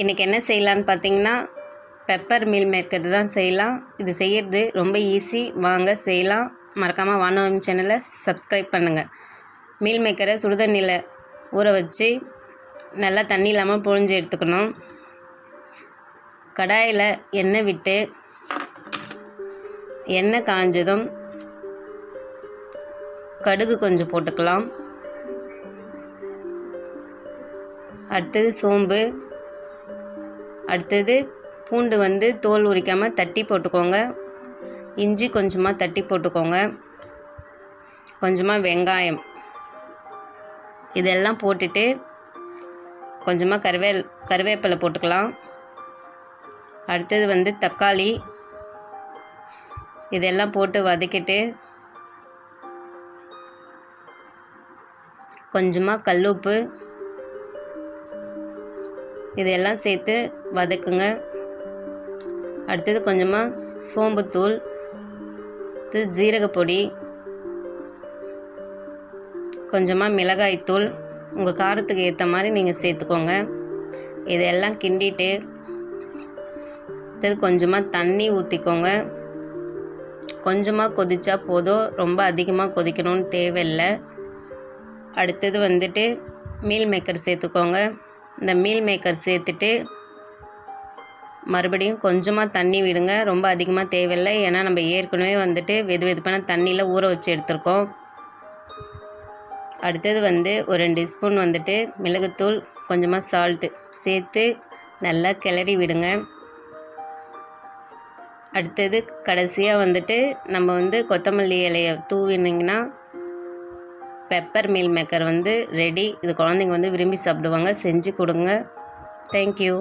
இன்றைக்கி என்ன செய்யலான்னு பார்த்தீங்கன்னா பெப்பர் மீல் மேக்கர் தான் செய்யலாம். இது செய்யறது ரொம்ப ஈஸி வாங்க செய்யலாம். மறக்காமல் வானவம் சேனலை சப்ஸ்கிரைப் பண்ணுங்கள் மீல் மேக்கரை சுடுதண்ணியில் ஊற வச்சு நல்லா தண்ணி இல்லாமல் புழிஞ்சு எடுத்துக்கணும். கடாயில் எண்ணெய் விட்டு எண்ணெய் காஞ்சதும் கடுகு கொஞ்சம் போட்டுக்கலாம். அடுத்தது சோம்பு. அடுத்தது பூண்டு வந்து தோல் உரிக்காமல் தட்டி போட்டுக்கோங்க. இஞ்சி கொஞ்சமாக தட்டி போட்டுக்கோங்க. கொஞ்சமாக வெங்காயம். இதெல்லாம் போட்டுட்டு கொஞ்சமாக கருவே கருவேப்பிலை போட்டுக்கலாம். அடுத்தது வந்து தக்காளி. இதெல்லாம் போட்டு வதக்கிட்டு கொஞ்சமாக கல்லுப்பு. இதெல்லாம் சேர்த்து வதக்குங்க. அடுத்தது கொஞ்சமாக சோம்புத்தூள் அடுத்து ஜீரகப்பொடி கொஞ்சமாக மிளகாய்த்தூள். உங்கள் காரத்துக்கு ஏற்ற மாதிரி நீங்கள் சேர்த்துக்கோங்க. இதெல்லாம் கிண்டிட்டு அடுத்தது கொஞ்சமாக தண்ணி ஊற்றிக்கோங்க கொஞ்சமாக கொதிச்சா போதும். ரொம்ப அதிகமாக கொதிக்கணும்னு தேவையில்லை. அடுத்தது வந்துட்டு மீல் மேக்கர் சேர்த்துக்கோங்க. இந்த மீல் மேக்கர் சேர்த்துட்டு மறுபடியும் கொஞ்சமாக தண்ணி விடுங்க. ரொம்ப அதிகமாக தேவையில்லை. ஏன்னா நம்ம ஏற்கனவே வந்துட்டு வெது வெதுப்பான தண்ணியில் ஊற வச்சு எடுத்திருக்கோம். அடுத்தது வந்து ஒரு ரெண்டு ஸ்பூன் வந்துட்டு மிளகுத்தூள் கொஞ்சமாக சால்ட்டு சேர்த்து நல்லா கிளறி விடுங்க. அடுத்தது கடைசியாக வந்துட்டு நம்ம வந்து கொத்தமல்லி இலையை தூவினிங்கன்னா பெப்பர் மீல் மேக்கர் வந்து ரெடி. இது குழந்தைங்க வந்து விரும்பி சாப்பிடுவாங்க. செஞ்சு கொடுங்க. தேங்க்யூ